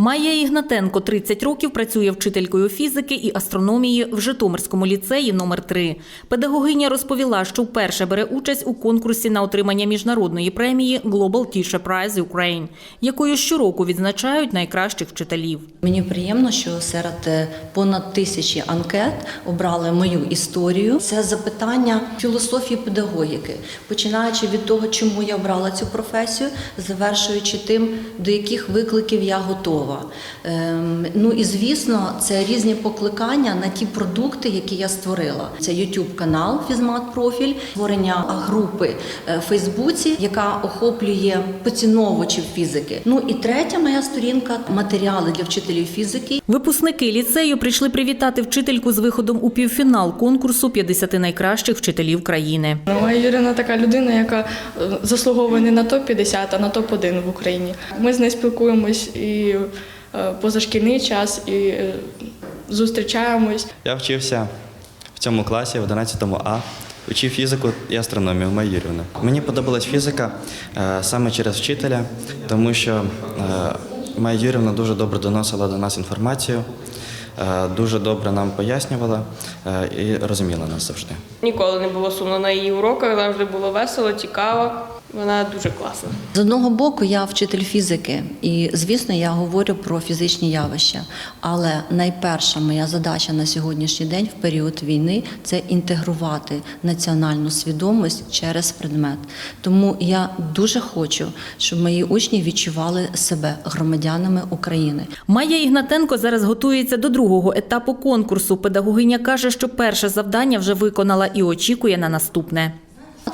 Майя Ігнатенко 30 років працює вчителькою фізики і астрономії в Житомирському ліцеї номер 3 Педагогиня розповіла, що вперше бере участь у конкурсі на отримання міжнародної премії Global Teacher Prize Ukraine, якою щороку відзначають найкращих вчителів. Мені приємно, що серед е, понад тисячі анкет обрали мою історію. Це запитання філософії педагогіки, починаючи від того, чому я обрала цю професію, завершуючи тим, до яких викликів я готова. Ем, ну і звісно, це різні покликання на ті продукти, які я створила. Це YouTube канал Фізмат Профіль, створення групи е, в Фейсбуці, яка охоплює поціновувачів фізики. Ну і третя моя сторінка матеріали для вчителів фізики. Випускники ліцею прийшли привітати вчительку з виходом у півфінал конкурсу 50 найкращих вчителів країни. Моя Юрина така людина, яка е, заслуговує не на топ-50, а на топ-1 в Україні. Ми з нею спілкуємось і позашкільний час, і е, зустрічаємось. Я вчився в цьому класі, в 11 А. Учив фізику і астрономію Майя Юрівна. Мені подобалась фізика е, саме через вчителя, тому що е, Майя Юрівна дуже добре доносила до нас інформацію, е, дуже добре нам пояснювала е, і розуміла нас завжди. Ніколи не було сумно на її уроках, завжди було весело, цікаво. Вона дуже класна. З одного боку, я вчитель фізики, і звісно, я говорю про фізичні явища. Але найперша моя задача на сьогоднішній день в період війни це інтегрувати національну свідомість через предмет. Тому я дуже хочу, щоб мої учні відчували себе громадянами України. Майя Ігнатенко зараз готується до другого етапу конкурсу. Педагогиня каже, що перше завдання вже виконала і очікує на наступне.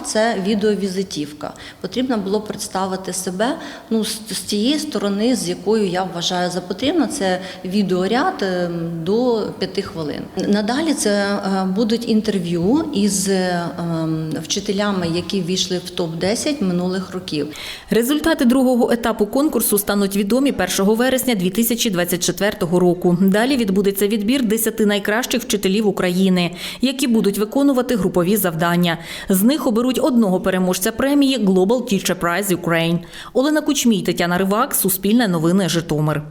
Це відеовізитівка. Потрібно було представити себе ну, з, з тієї сторони, з якою я вважаю за потрібно. Це відеоряд е, до п'яти хвилин. Надалі це е, будуть інтерв'ю із е, ем, вчителями, які війшли в топ 10 минулих років. Результати другого етапу конкурсу стануть відомі 1 вересня 2024 року. Далі відбудеться відбір 10 найкращих вчителів України, які будуть виконувати групові завдання. З них оберуть одного переможця премії Global Teacher Prize Ukraine. Олена Кучмій, Тетяна Ривак, Суспільне новини, Житомир.